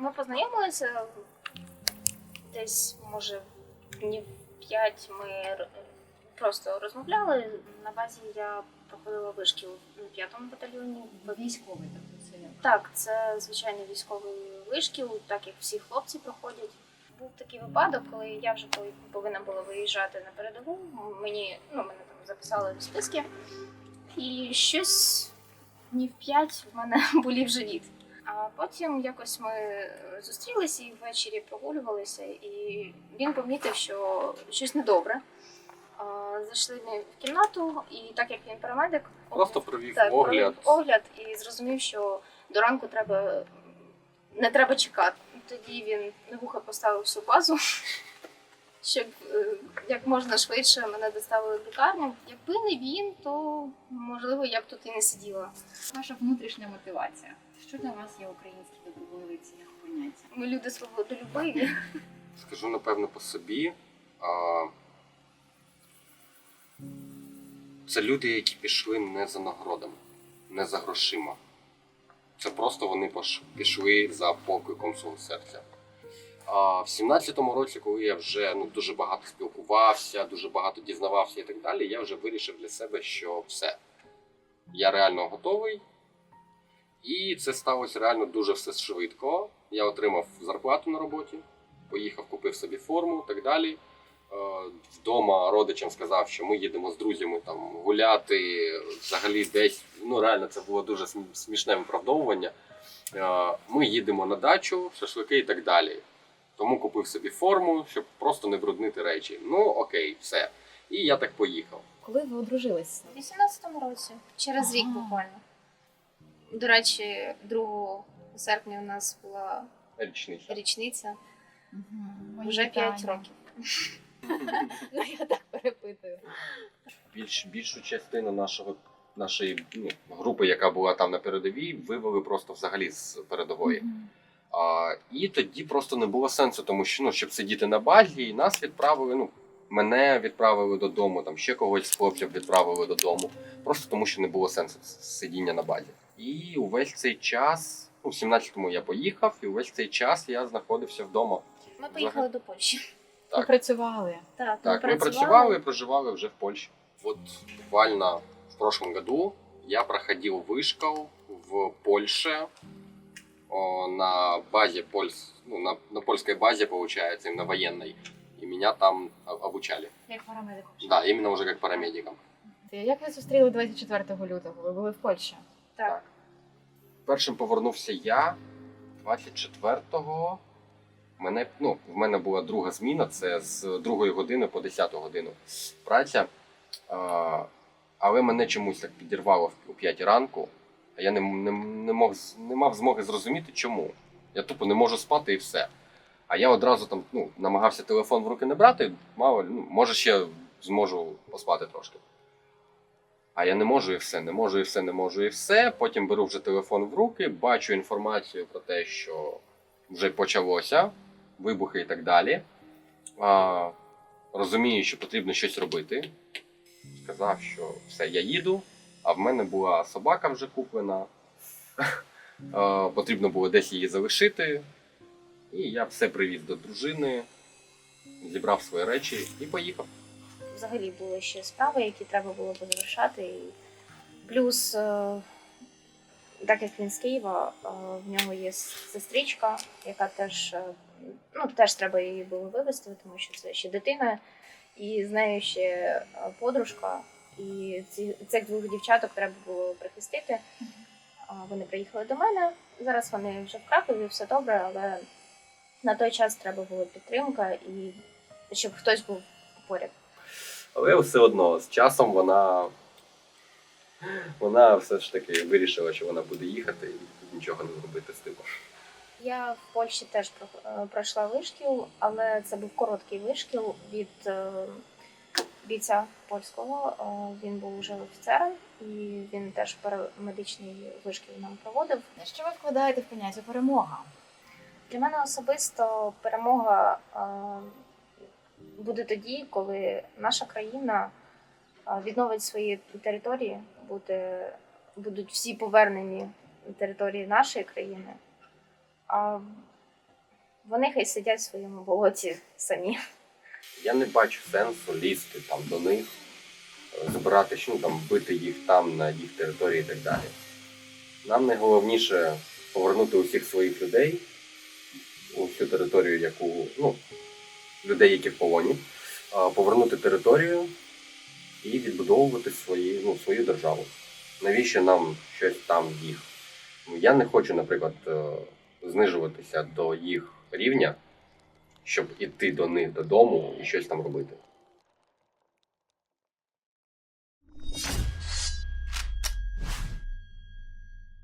ми познайомилися десь, може, днів п'ять ми просто розмовляли. На базі я проходила вишкіл на п'ятому батальйоні. Військовий, тобто це? Так, це звичайний військовий вишкіл, так як всі хлопці проходять. Був такий випадок, коли я вже повинна була виїжджати на передову. Мені ну мене там записали в списки, і щось днів п'ять в мене болів живіт. А потім якось ми зустрілися і ввечері прогулювалися, і він помітив, що щось недобре. А, Зайшли ми в кімнату, і так як він парамедик, Просто провів так, огляд. провів огляд і зрозумів, що до ранку треба не треба чекати. Тоді він на вуха поставив всю базу, щоб е, як можна швидше мене доставили в лікарню. Якби не він, то можливо я б тут і не сиділа. Ваша внутрішня мотивація. Що для вас є українські добровольці як поняття? Ми люди свободолюбиві. Скажу напевно по собі. А, це люди, які пішли не за нагородами, не за грошима. Це просто вони пош- пішли за покликом свого серця. В 17-му році, коли я вже ну, дуже багато спілкувався, дуже багато дізнавався і так далі, я вже вирішив для себе, що все. Я реально готовий. І це сталося реально дуже все швидко. Я отримав зарплату на роботі, поїхав, купив собі форму і так далі. Е, Вдома родичам сказав, що ми їдемо з друзями там гуляти, взагалі десь. Ну реально це було дуже смішне виправдовування. Е, Ми їдемо на дачу, шашлики і так далі. Тому купив собі форму, щоб просто не бруднити речі. Ну окей, все. І я так поїхав. Коли ви одружились? У 18-му році, через рік буквально. До речі, 2 серпня у нас була Річниця. річниця, Угу. вже 5 років. Ну я так перепитую. Більш, більшу частину нашого, нашої ну, групи, яка була там на передовій, вивели просто взагалі з передової. Мгм. А, і тоді просто не було сенсу, тому що ну, щоб сидіти на базі, і нас відправили. Ну, мене відправили додому, там ще когось з хлопців відправили додому. Просто тому, що не було сенсу сидіння на базі. І увесь цей час, ну, в 17-му я поїхав, і увесь цей час я знаходився вдома. Ми поїхали до Польщі. Так. працювали. Так, Так, ми працювали і проживали вже в Польщі. От буквально в прошлом году я проходил вышкал в Польше на базе польс, ну, на, на польской базе, получается, именно военной. И меня там обучали. Як парамедик. Да, именно уже как парамедиком. Як ви зустріли 24 лютого? Ви були в Польщі? Так. Першим повернувся я 24-го. Мене, ну, в мене була друга зміна, це з другої години по 10 годину праця. А, але мене чомусь так підірвало в- о 5 ранку, а я не, не, не, мог, не мав змоги зрозуміти, чому. Я тупо не можу спати і все. А я одразу там ну, намагався телефон в руки не брати, мало, ну, може ще зможу поспати трошки. А я не можу і все, не можу і все, не можу і все. Потім беру вже телефон в руки, бачу інформацію про те, що вже почалося, вибухи і так далі. А, розумію, що потрібно щось робити. Сказав, що все, я їду, а в мене була собака вже куплена. Потрібно було десь її залишити. І я все привіз до дружини, зібрав свої речі і поїхав. Взагалі були ще справи, які треба було позавершати. І плюс, е, так як він з Києва, е, в нього є сестричка, яка теж, е, ну, теж треба її було вивезти, тому що це ще дитина, і з нею ще е, подружка. І ці, цих двох дівчаток треба було прихистити. Вони приїхали до мене. Зараз вони вже в Кракові, все добре, але на той час треба була підтримка і щоб хтось був поряд. Але все одно з часом вона. Вона все ж таки вирішила, що вона буде їхати і нічого не зробити з тим. Я в Польщі теж е, пройшла вишкіл, але це був короткий вишкіл від е, бійця польського. Е, Він був уже офіцером, і він теж парамедичний вишкіл нам проводив. Що ви вкладаєте в поняття перемога? Для мене особисто перемога е, буде тоді, коли наша країна е, відновить свої території, буде, будуть всі повернені на території нашої країни. А вони хай сидять в своєму болоті самі. Я не бачу сенсу лізти там до них, збирати, ну, там, бити їх там на їх території і так далі. Нам найголовніше повернути усіх своїх людей у всю територію, яку, ну, людей, які в полоні, повернути територію і відбудовувати свої, ну, свою державу. Навіщо нам щось там їх? Я не хочу, наприклад, е, знижуватися до їх рівня, щоб іти до них додому і щось там робити.